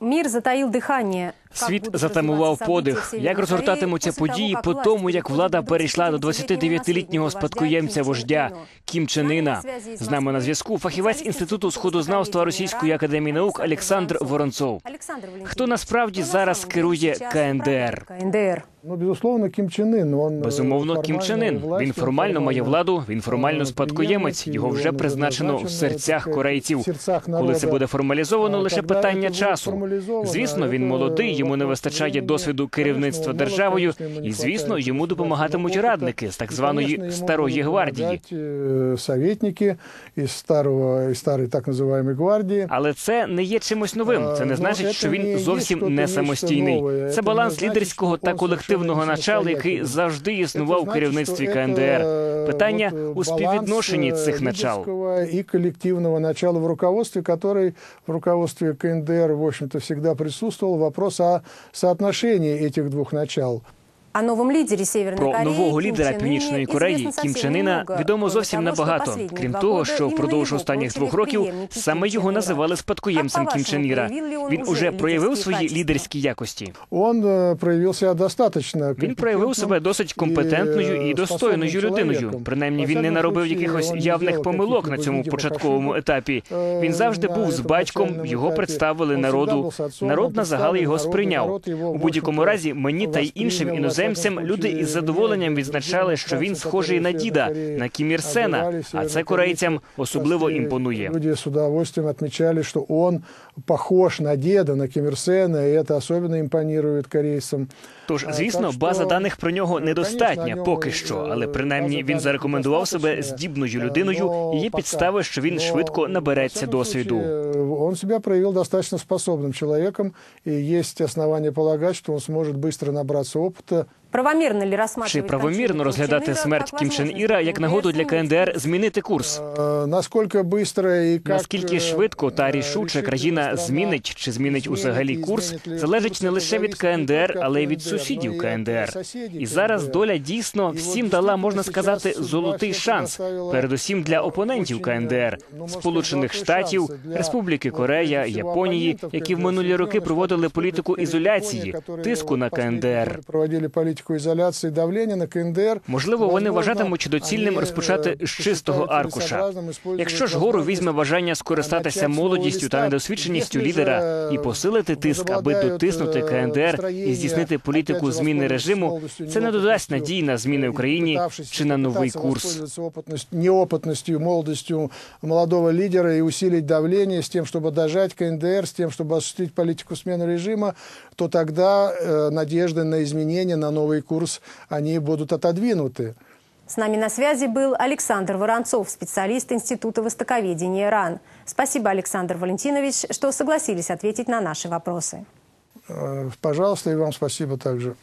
Мир затаил дыхание. Світ затамував подих. Як розгортатимуться події по тому, як влада перейшла до 29-летнего 29-літнього спадкоємця вождя Кім Чен Іна. З нами на зв'язку фахівець інституту сходознавства Російської академії наук Олександр Воронцов. Хто насправді зараз керує КНДР? КНДР. Ну, безусловно, Кім Чен Ын. Он, Безумовно, е, Кім Чен Ін. Він формально має владу, він формально спадкоємець. Його вже призначено в серцях корейців. Коли це буде формалізовано, лише питання часу. Звісно, він молодий, йому не вопрос вистачає времени. досвіду керівництва Конечно, молод, державою, конечно, йому не і звісно, хватає йому допомагатимуть государственного радники з так опыта. И, званої конечно, ему старої будут гвардії. помогать, э, советники из старого, из старой так называемой гвардии. Але це не є чимось новим. Це не Ну, значить, це що не він є зовсім щось не нечто самостійний. нове. Це Це баланс не значить, лідерського що та він колективного совершенно начала, який самостоятельний. завжди існував у значить, керівництві що КНДР. це, Питання вот, у співвідношенні баланс, цих э, начал. лидерского и коллективного начала в руководстве, который в руководстве КНДР, в общем-то, всегда присутствовал. Вопрос о соотношении этих двух начал. О новом лидере Северной Про нового лідера Північної Кореї Кім Чен Іна відомо зовсім небагато. Крім того, що впродовж останніх двох років саме його називали спадкоємцем Кім Чен Іра. Він уже проявив свої лідерські якості. Он достаточно Він проявив себе досить компетентною і достойною людиною. Принаймні він не наробив якихось явних помилок на цьому початковому етапі. Він завжди був з батьком. Його представили народу. Народ на загал його сприйняв. У будь-якому разі мені та й іншим іноземцям люди із задоволенням відзначали, що він схожий на діда, на Кім Ір Сена, а це корейцям особливо імпонує. Люди с удовольствием отмечали, что он похож на деда, на Ким Ир Сена, и это особенно импонирует корейцам. Тож, звісно, база даних про нього е, недостатня поки що, е, але принаймні він зарекомендував себе здібною е, людиною і є підстави, що він швидко набереться досвіду случае, Он себя проявил достаточно способным человеком, и есть основания полагать, что он сможет быстро набраться опыта Правомірно ли розглядати Чи правомірно розглядати смерть Кім Чен Іра як нагоду для КНДР змінити курс? Э, Насколько быстро и как... Наскільки э, швидко та э, рішуче решительно країна страна змінить чи змінить змінить взагалі і курс, змінить ли залежить курс, не це лише від зависить не КНДР, тільки але й від від КНДР, сусідів но і від КНДР. сусідів І зараз КНДР. доля дійсно І всім от дала, дійсно можна зараз сказати, судьба золотий всім шанс, предоставила передусім для опонентів очень, КНДР, ну, можна Сполучених сказати, Штатів, шанси для Республіки от Корея, всього Японії, опонентів які в КНДР, минулі роки Соединених проводили Штатів, політику Республіки ізоляції, Японії, тиску на последние КНДР. годы проводили політику ізоляції, давлення на КНДР. Можливо, вони Возможно, вважатимуть доцільним вони, розпочати е, з чистого посчитають аркуша. целесообразним использовать Якщо ж гору возможность візьме бажання скористатися начать з нового молодістю та листа, недосвідченістю якщо ж, лідера і е, посилити тиск, аби возобладають, дотиснути е, КНДР і настроєння, здійснити політику опять же, зміни воспользоваться режиму, молодістю, це не додасть неопитністю, надії на зміни в Україні пытавшись- чи на новий пытаться курс. воспользоваться опытностью, неопытностью, молодостью молодого лидера и усилить давление с тем, чтобы дожать КНДР, с тем, чтобы осуществить политику смены режима, то тогда э, надежды на изменения, на новый курс, они будут отодвинуты. С нами на связи был Александр Воронцов, специалист Института востоковедения РАН. Спасибо, Александр Валентинович, что согласились ответить на наши вопросы. Э, Пожалуйста, и вам спасибо также.